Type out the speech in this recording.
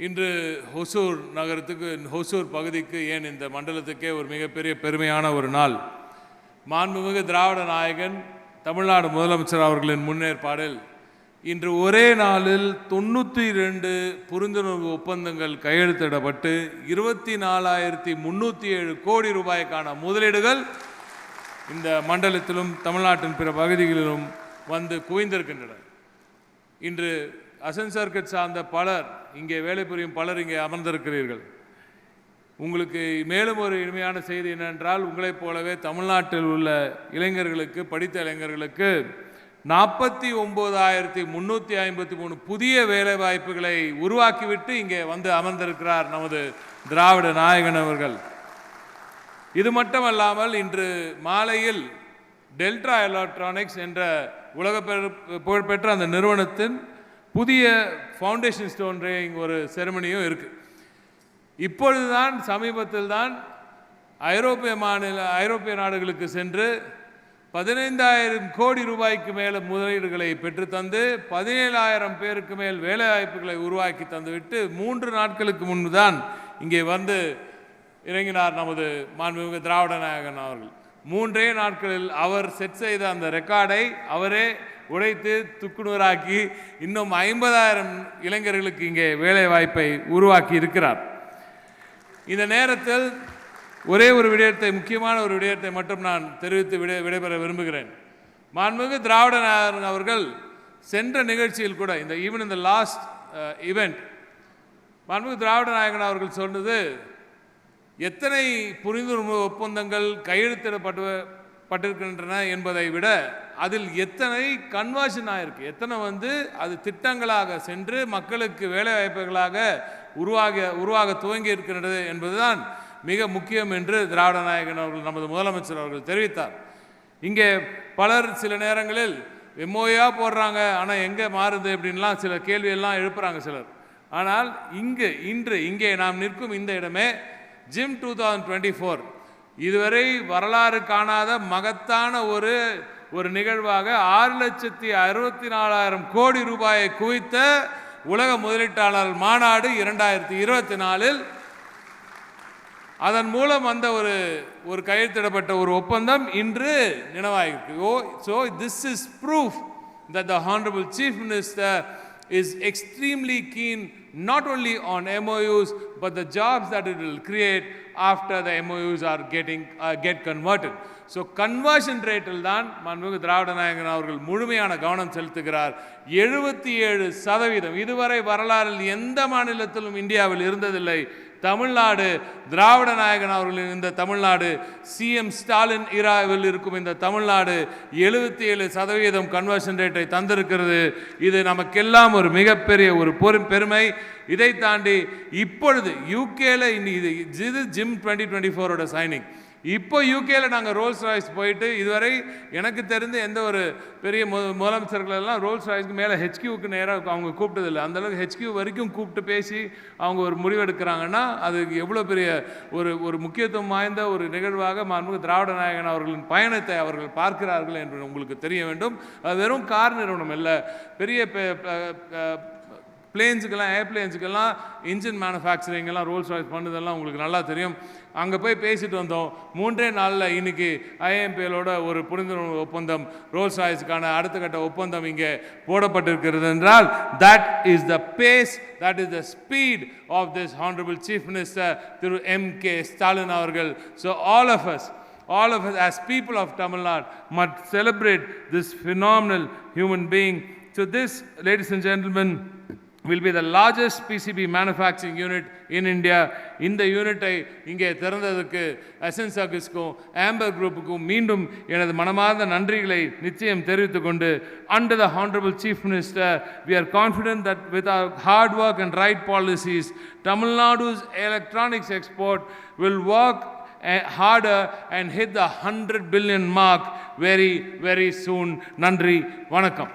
இன்று ஹொசூர் நகரத்துக்கு ஹொசூர் பகுதிக்கு ஏன் இந்த மண்டலத்துக்கே ஒரு மிகப்பெரிய பெருமையான ஒரு நாள்? மாண்புமிகு திராவிட நாயகன் தமிழ்நாடு முதலமைச்சர் அவர்களின் முன்னேற்பாடில் இன்று ஒரே நாளில் தொண்ணூற்றி ரெண்டு புரிந்துணர்வு ஒப்பந்தங்கள் கையெழுத்திடப்பட்டு இருபத்தி நாலாயிரத்தி முந்நூற்றி ஏழு கோடி ரூபாய்க்கான முதலீடுகள் இந்த மண்டலத்திலும் தமிழ்நாட்டின் பிற பகுதிகளிலும் வந்து குவிந்திருக்கின்றன. இன்று அசன் சர்க்கட் சார்ந்த பலர் இங்கே வேலை புரியும் பலர் இங்கே அமர்ந்திருக்கிறீர்கள். உங்களுக்கு மேலும் ஒரு இனிமையான செய்தி என்னென்றால் உங்களைப் போலவே தமிழ்நாட்டில் உள்ள இளைஞர்களுக்கு படித்த இளைஞர்களுக்கு நாற்பத்தி ஒம்போதாயிரத்தி முந்நூற்றி ஐம்பத்தி மூணு புதிய வேலைவாய்ப்புகளை உருவாக்கிவிட்டு இங்கே வந்து அமர்ந்திருக்கிறார் நமது திராவிட நாயகன் அவர்கள். இது மட்டுமல்லாமல் இன்று மாலையில் டெல்ட்ரா எலக்ட்ரானிக்ஸ் என்ற உலக புகழ்பெற்ற அந்த நிறுவனத்தின் புதிய ஃபவுண்டேஷன் ஸ்டோன் ரேயிங் ஒரு செரமனியும் இருக்குது இப்பொழுதுதான் சமீபத்தில் தான் ஐரோப்பிய மாநில ஐரோப்பிய நாடுகளுக்கு சென்று பதினைந்தாயிரம் கோடி ரூபாய்க்கு மேலே முதலீடுகளை பெற்றுத்தந்து பதினேழாயிரம் பேருக்கு மேல் வேலைவாய்ப்புகளை உருவாக்கி தந்துவிட்டு மூன்று நாட்களுக்கு முன்பு தான் இங்கே வந்து இறங்கினார் நமது மாண்புமிகு திராவிட நாயகன் அவர்கள். மூன்றே நாட்களில் அவர் செட் செய்த அந்த ரெக்கார்டை அவரே உடைத்து துக்குநூறாக்கி இன்னும் ஐம்பதாயிரம் இளைஞர்களுக்கு இங்கே வேலை வாய்ப்பை உருவாக்கி இருக்கிறார். இந்த நேரத்தில் ஒரே ஒரு விடயத்தை முக்கியமான ஒரு விடயத்தை மட்டும் நான் தெரிவித்து விடை விடைபெற விரும்புகிறேன். மாண்புமிகு திராவிட நாயகன் அவர்கள் சென்ற நிகழ்ச்சியில் கூட இந்த ஈவன் இந்த லாஸ்ட் ஈவெண்ட் மாண்புமிகு திராவிட நாயகன் அவர்கள் சொன்னது எத்தனை புரிந்துணர்வு ஒப்பந்தங்கள் கையெழுத்திடப்பட்டு பட்டிருக்கின்றன என்பதை விட அதில் எத்தனை கன்வர்ஷன் ஆயிருக்கு? எத்தனை வந்து அது திட்டங்களாக சென்று மக்களுக்கு வேலைவாய்ப்புகளாக உருவாக உருவாக துவங்கி இருக்கின்றது என்பதுதான் மிக முக்கியம் என்று திராவிட நாயகன் அவர்கள் நமது முதலமைச்சர் அவர்கள் தெரிவித்தார். இங்கே பலர் சில நேரங்களில் எம்ஓயா போடுறாங்க ஆனால் எங்கே மாறுது? அப்படின்லாம் சில கேள்வியெல்லாம் எழுப்புறாங்க சிலர். ஆனால் இங்கு இன்று இங்கே நாம் நிற்கும் இந்த இடமே GIM two thousand twenty four. இதுவரை வரலாறு காணாத மகத்தான ஒரு ஒரு நிகழ்வாக ஆறு லட்சத்தி அறுபத்தி நாலாயிரம் கோடி ரூபாயை குவித்த உலக முதலீட்டாளர் மாநாடு இரண்டாயிரத்தி இருபத்தி நாலில். அதன் மூலம் வந்த ஒரு ஒரு கையெழுத்திடப்பட்ட ஒரு ஒப்பந்தம் இன்று நினைவாயிருக்கு ஓ so this is proof the the chief chief minister is extremely keen not only on MOUs but the jobs that it will create after the MOUs are getting uh, get converted. So conversion ரேட்டில் தான் மாண்புமிகு திராவிட நாயகன் அவர்கள் முழுமையான கவனம் செலுத்துகிறார். எழுபத்தி ஏழு சதவீதம். இதுவரை வரலாறில் எந்த மாநிலத்திலும் இந்தியாவில் இருந்ததில்லை. தமிழ்நாடு திராவிட நாயகன் அவர்களின் இந்த தமிழ்நாடு சிஎம் ஸ்டாலின் இராவில் இருக்கும் இந்த தமிழ்நாடு எழுபத்தி ஏழு சதவீதம் கன்வர்ஷன் ரேட்டை தந்திருக்கிறது. இது நமக்கெல்லாம் ஒரு மிகப்பெரிய ஒரு பெரும் பெருமை. இதை தாண்டி இப்பொழுது யூகேல இது இது ஜிம் டுவெண்ட்டி டுவெண்ட்டி ஃபோரோட சைனிங் இப்போ யூகேயில் நாங்கள் ரோல்ஸ் ராய்ஸ் போயிட்டு இதுவரை எனக்கு தெரிந்து எந்த ஒரு பெரிய மு முதலமைச்சர்கள் எல்லாம் ரோல்ஸ் ராய்ஸ்க்கு மேலே ஹெச்கியூக்கு நேராக அவங்க கூப்பிட்டதில்லை. அந்தளவுக்கு ஹெச்கியூ வரைக்கும் கூப்பிட்டு பேசி அவங்க ஒரு முடிவெடுக்கிறாங்கன்னா அது எவ்வளோ பெரிய ஒரு ஒரு முக்கியத்துவம் வாய்ந்த ஒரு நிகழ்வாக மாண்புமிகு திராவிட நாயகன் அவர்களின் பயணத்தை அவர்கள் பார்க்கிறார்கள் என்று உங்களுக்கு தெரிய வேண்டும். அது வெறும் கார் நிறுவனம் இல்லை பெரிய பெ- பிளேன்ஸுக்கெல்லாம் ஏர்பிளேன்ஸுக்கெல்லாம் இன்ஜின் மேனுஃபேக்சரிங் எல்லாம் ரோல்ஸ் ராய்ஸ் பண்ணதெல்லாம் உங்களுக்கு நல்லா தெரியும். அங்கே போய் பேசிட்டு வந்தோம். மூன்றே நாளில் இன்னைக்கு ஐஎம்பிஎலோட ஒரு புரிந்துணர்வு ஒப்பந்தம் ரோல்ஸ் ராய்ஸுக்கான அடுத்த கட்ட ஒப்பந்தம் இங்கே போடப்பட்டிருக்கிறது என்றால் that is the pace that is the speed of this honourable chief minister Thiru M K Stalin அவர்கள். So all of us all of us as people of Tamil Nadu must celebrate this phenomenal human being. So this, ladies and gentlemen, will be the largest PCB manufacturing unit in India. இந்த யூனிட்டை இங்கே திறந்ததற்கு அசன்சாகிஸ்க்கும் Amber குரூப்புக்கும் மீண்டும் எனது மனமார்ந்த நன்றிகளை நிச்சயம் தெரிவித்துக் கொண்டு under the honourable chief minister we are confident that with our hard work and right policies Tamil Nadu's electronics export will work harder and hit the hundred billion mark very very soon நன்றி வணக்கம்